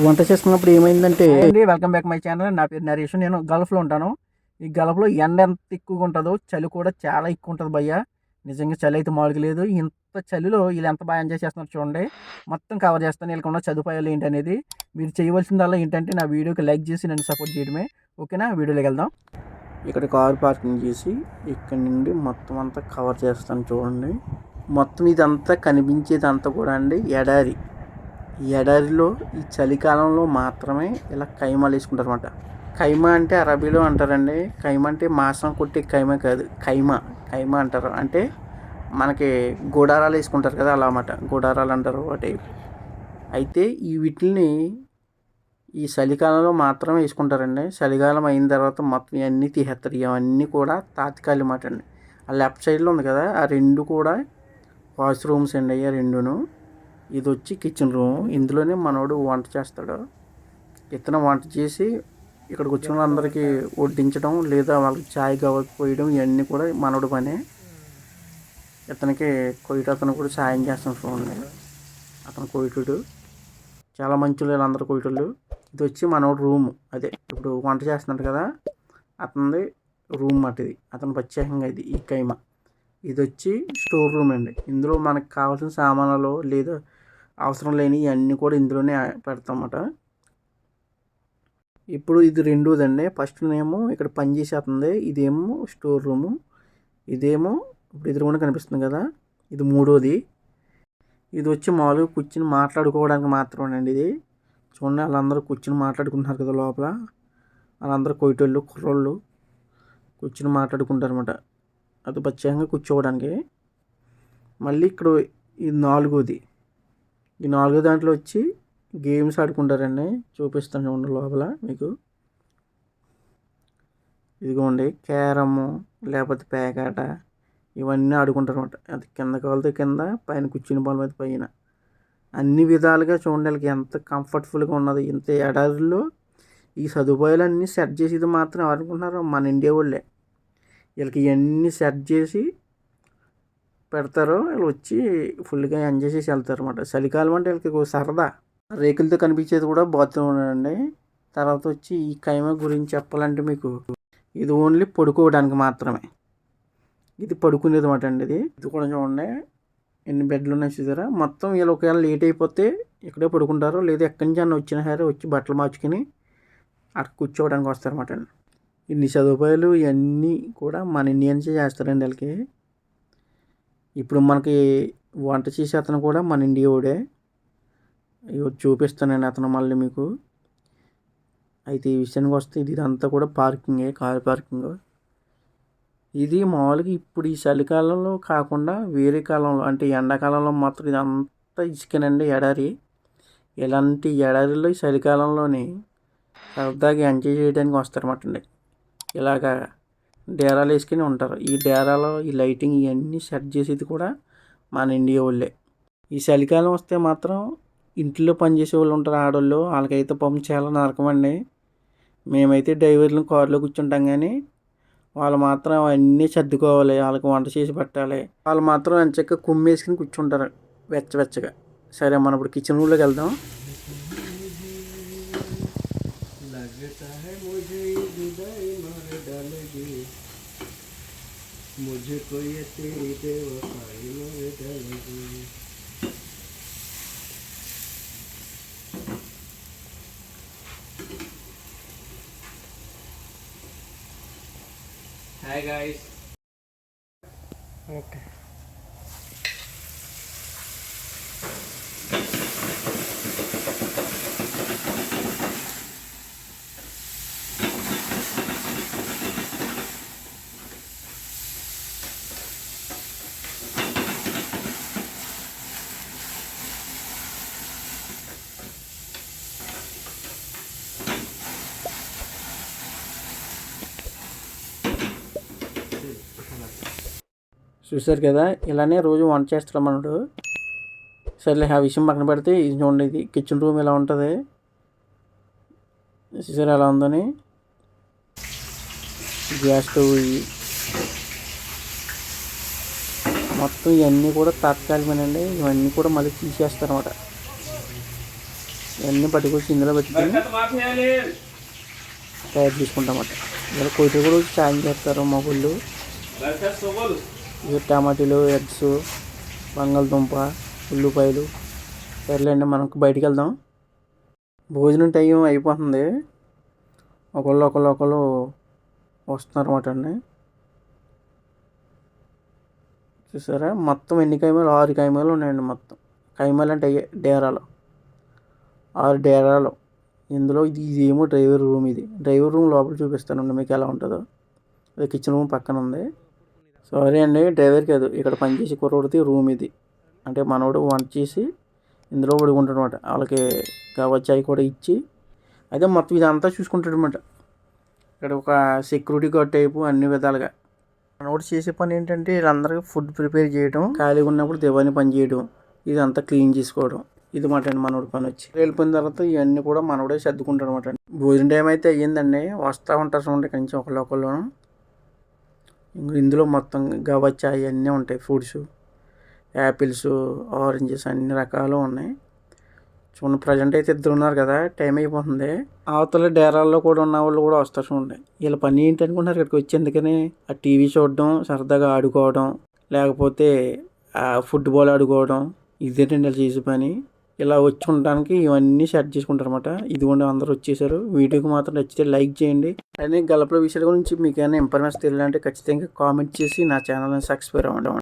వంట చేస్తున్నప్పుడు ఏమైందంటే వెల్కమ్ బ్యాక్ మై ఛానల్ నా పేరు నరేష్. నేను గల్ఫ్లో ఉంటాను. ఈ గల్ఫ్లో ఎండ ఎంత ఎక్కువగా ఉంటుందో చలి కూడా చాలా ఎక్కువ ఉంటుంది భయ్య. నిజంగా చలి అయితే మామూలుగా లేదు. ఇంత చలిలో వీళ్ళు ఎంత బాగా ఎంజాయ్ చేస్తున్నారు చూడండి. మొత్తం కవర్ చేస్తాను. వీళ్ళకి ఉన్న సదుపాయాలు ఏంటి అనేది మీరు చేయవలసిందల్లా ఏంటంటే నా వీడియోకి లైక్ చేసి నన్ను సపోర్ట్ చేయడమే. ఓకేనా వీడియోలోకి వెళ్దాం. ఇక్కడ కార్ పార్కింగ్ చేసి ఇక్కడ నుండి మొత్తం అంతా కవర్ చేస్తాను చూడండి. మొత్తం ఇదంతా కనిపించేది అంతా కూడా అండి ఎడారి. ఎడారిలో ఈ చలికాలంలో మాత్రమే ఇలా కైమాలు వేసుకుంటారు అనమాట కైమ అంటే అరబీలో అంటారండి. కైమ అంటే మాసం కొట్టే కైమ కాదు కైమ. కైమ అంటారు. అంటే మనకి గుడారాలు వేసుకుంటారు కదా అలా అన్నమాట. గుడారాలు అంటారు వాటి అయితే ఈ వీటిని ఈ చలికాలంలో మాత్రమే వేసుకుంటారండి. చలికాలం అయిన తర్వాత మొత్తం ఇవన్నీ తీసేస్తారు. ఇవన్నీ కూడా తాత్కాలిక మాట అండి. ఆ లెఫ్ట్ సైడ్లో ఉంది కదా ఆ రెండు కూడా వాష్రూమ్స్ అండి అయ్యా రెండును. ఇది వచ్చి కిచెన్ రూమ్ ఇందులోనే మనోడు వంట చేస్తాడు. ఇతను వంట చేసి ఇక్కడికి వచ్చిన వాళ్ళందరికీ వడ్డించడం లేదా వాళ్ళకి ఛాయ్ కావాలి పోయడం ఇవన్నీ కూడా మనోడు పనే. ఇతనికి కొయ్యట అతను కూడా సాయం చేస్తాను చూడండి. అతను కొయ్యటుడు. చాలా మంచి వీళ్ళందరూ కొయ్యటోళ్ళు. ఇది వచ్చి మనోడు రూమ్. అదే ఇప్పుడు వంట చేస్తున్నాడు కదా. అతనిది రూమ్ మాట ఇది. అతను ప్రత్యేకంగా ఇది ఈ కైమ. ఇది వచ్చి స్టోర్ రూమ్ అండి. ఇందులో మనకు కావాల్సిన సామాన్లు లేదా అవసరం లేని అన్నీ కూడా ఇందులోనే పెడతామట. ఇప్పుడు ఇది రెండోదండి. ఫస్ట్ ఏమో ఇక్కడ పని చేసేస్తుంది. ఇదేమో స్టోర్ రూము. ఇదేమో ఇప్పుడు ఎదురుగుండా కనిపిస్తుంది కదా. ఇది మూడోది. ఇది వచ్చి మామూలుగా కూర్చుని మాట్లాడుకోవడానికి మాత్రమేనండి ఇది. చూడండి వాళ్ళందరూ కూర్చుని మాట్లాడుకుంటున్నారు కదా లోపల. వాళ్ళందరూ కొయ్యటోళ్ళు కుర్రోళ్ళు కూర్చుని మాట్లాడుకుంటారు అనమాట అది ప్రత్యేకంగా కూర్చోవడానికి. మళ్ళీ ఇక్కడ ఇది నాలుగోది. ఈ నాలుగో దాంట్లో వచ్చి గేమ్స్ ఆడుకుంటారండి. చూపిస్తాను చూడండి లోపల మీకు. ఇదిగోండి క్యారము లేకపోతే పేకాట ఇవన్నీ ఆడుకుంటారు అనమాట అది కింద కాలుతో కింద పైన కూర్చుని బాల్ మీద పైన. అన్ని విధాలుగా చూడండి వాళ్ళకి ఎంత కంఫర్టబుల్గా ఉన్నది ఇంత ఎడారిలో ఈ సదుపాయాలన్నీ సెట్ చేసేది మాత్రం ఎవరనుకుంటున్నారు మన ఇండియా వాళ్ళే. వీళ్ళకి ఇవన్నీ సెట్ చేసి పెడతారు వీళ్ళు వచ్చి ఫుల్గా ఎంజాయ్ చేసి వెళ్తారు అనమాట చలికాలం అంటే వీళ్ళకి సరదా. రేకులతో కనిపించేది కూడా బాత్రూమ్ అండి తర్వాత వచ్చి ఈ కైమ గురించి చెప్పాలంటే మీకు ఇది ఓన్లీ పడుకోవడానికి మాత్రమే. ఇది పడుకునేది అనమాట అండి ఇది. ఇది కూడా చూడండి. ఎన్ని బెడ్లు ఉన్నాయి చూసారా? మొత్తం వీళ్ళు ఒకవేళ లేట్ అయిపోతే ఇక్కడే పడుకుంటారు లేదా ఎక్కడి నుంచి అన్న వచ్చిన సరే వచ్చి బట్టలు మార్చుకుని అక్కడ కూర్చోవడానికి వస్తారన్నమాట అండి. ఇన్ని సదుపాయాలు ఇవన్నీ కూడా మన ఇండియన్సే చేస్తారండి వీళ్ళకి. ఇప్పుడు మనకి వంట చేసే అతను కూడా మన ఇండియా వాడే. చూపిస్తాను నేను అతను మళ్ళీ మీకు. అయితే ఈ విషయానికి వస్తే ఇది ఇదంతా కూడా పార్కింగే కార్ పార్కింగ్. ఇది మామూలుగా ఇప్పుడు ఈ చలికాలంలో కాకుండా వేరే కాలంలో అంటే ఎండాకాలంలో మాత్రం ఇదంతా ఇసుకనండి ఎడారి. ఇలాంటి ఎడారిలో ఈ చలికాలంలోనే సరదాగా ఎంజాయ్ చేయడానికి వస్తారన్నమాట అండి. ఇలాగా డేరాలు వేసుకుని ఉంటారు. ఈ డేరాలో ఈ లైటింగ్ ఇవన్నీ సెట్ చేసేది కూడా మన ఇండియా వాళ్ళే. ఈ చలికాలం వస్తే మాత్రం ఇంట్లో పనిచేసే వాళ్ళు ఉంటారు ఆడవాళ్ళు వాళ్ళకైతే పంప చాలా నరకమండి మేమైతే డ్రైవర్లను కారులో కూర్చుంటాం కానీ వాళ్ళు మాత్రం అన్నీ సర్దుకోవాలి. వాళ్ళకి వంట చేసి పెట్టాలి. వాళ్ళు మాత్రం ఎంచక్క కుమ్మేసుకుని కూర్చుంటారు వెచ్చవెచ్చగా సరే మనం ఇప్పుడు కిచెన్ రూమ్లోకి వెళ్దాం. लगता है, मुझे विदाई मार डालेगी। मुझको ये तेरी बेवफाई मार डालेगी। Hi guys okay okay. చూసారు కదా? ఇలానే రోజు వంట చేస్తాడు మనడు సర్లే ఆ విషయం పక్కన పెడితే ఇది చూడండి ఇది కిచెన్ రూమ్ ఇలా ఉంటుంది. చూసారు ఎలా ఉందని? గ్యాస్ స్టవ్ ఇవి మొత్తం ఇవన్నీ కూడా తాత్కాలికమేనండి. ఇవన్నీ కూడా మళ్ళీ తీసేస్తారు అనమాట ఇవన్నీ పట్టుకొచ్చి ఇందులో పెట్టుకుని తయారు చేసుకుంటామట ఇలా కొయ్యలు కూడా చాయ్ చేస్తారు మా ఇవి టమాటీలు ఎగ్స్ బంగాళదుంప ఉల్లిపాయలు. సర్లేండి మనకు బయటికి వెళ్దాం భోజనం టైం అయిపోతుంది. ఒకళ్ళు ఒకళ్ళు ఒకళ్ళు వస్తున్నారు అన్నమాట అండి. చూసారా? మొత్తం ఎన్ని కైమాలు? ఆరు కైమాలు ఉన్నాయండి మొత్తం. కైమాలు అంటే అయ్యే డేరాలు. ఆరు డేరాలు. ఇందులో ఇది ఇదేమో డ్రైవర్ రూమ్ ఇది. డ్రైవర్ రూమ్ లోపల చూపిస్తానండి మీకు ఎలా ఉంటుందో. ఇది కిచెన్ రూమ్ పక్కన ఉంది. సారీ అండి డ్రైవర్ కాదు. ఇక్కడ పనిచేసే కుర్రోడిది రూమ్ ఇది. అంటే మనోడు వంట చేసి ఇందులో పడుకుంటాడనమాట వాళ్ళకి కావచ్చు అవి కూడా ఇచ్చి. అయితే మొత్తం ఇదంతా చూసుకుంటాడు అనమాట ఇక్కడ ఒక సెక్యూరిటీ గార్డ్ టైపు అన్ని విధాలుగా. మనోడు చేసే పని ఏంటంటే వీళ్ళందరికీ ఫుడ్ ప్రిపేర్ చేయడం ఖాళీగా ఉన్నప్పుడు దివాని పని చేయడం ఇదంతా క్లీన్ చేసుకోవడం ఇది మాట అండి మనోడి పని వచ్చి. వెళ్ళిపోయిన తర్వాత ఇవన్నీ కూడా మనోడే సర్దుకుంటాడు అనమాట భోజనం టైం అయితే అయ్యిందండి. వస్తూ ఉంటారు చూడండి కొంచెం ఒకళ్ళు ఒకళ్ళు ఇందులో మొత్తం గవచ్చ అవన్నీ ఉంటాయి ఫ్రూట్స్. యాపిల్స్ ఆరెంజెస్ అన్ని రకాలు ఉన్నాయి. చూడండి ప్రజెంట్ అయితే ఇద్దరు ఉన్నారు కదా టైం అయిపోతుంది. అవతల డేరాల్లో కూడా ఉన్న వాళ్ళు కూడా వస్తారు చూడండి. వీళ్ళ పని ఏంటి అనుకుంటున్నారు ఇక్కడికి వచ్చి? ఎందుకని? ఆ టీవీ చూడడం సరదాగా ఆడుకోవడం లేకపోతే ఫుట్బాల్ ఆడుకోవడం ఇదేంటండి వీళ్ళు చేసే పని? ఇలా వచ్చి ఉండడానికి ఇవన్నీ సెట్ చేసుకుంటారు అనమాట ఇదిగోండి అందరూ వచ్చేసారు. వీడియోకి మాత్రం నచ్చితే లైక్ చేయండి. అలానే గలపల విషయాల గురించి మీకు ఏమైనా ఇన్ఫర్మేషన్ తెలియాలంటే ఖచ్చితంగా కామెంట్ చేసి నా ఛానల్ని సబ్స్క్రైబ్ అవ్వండి.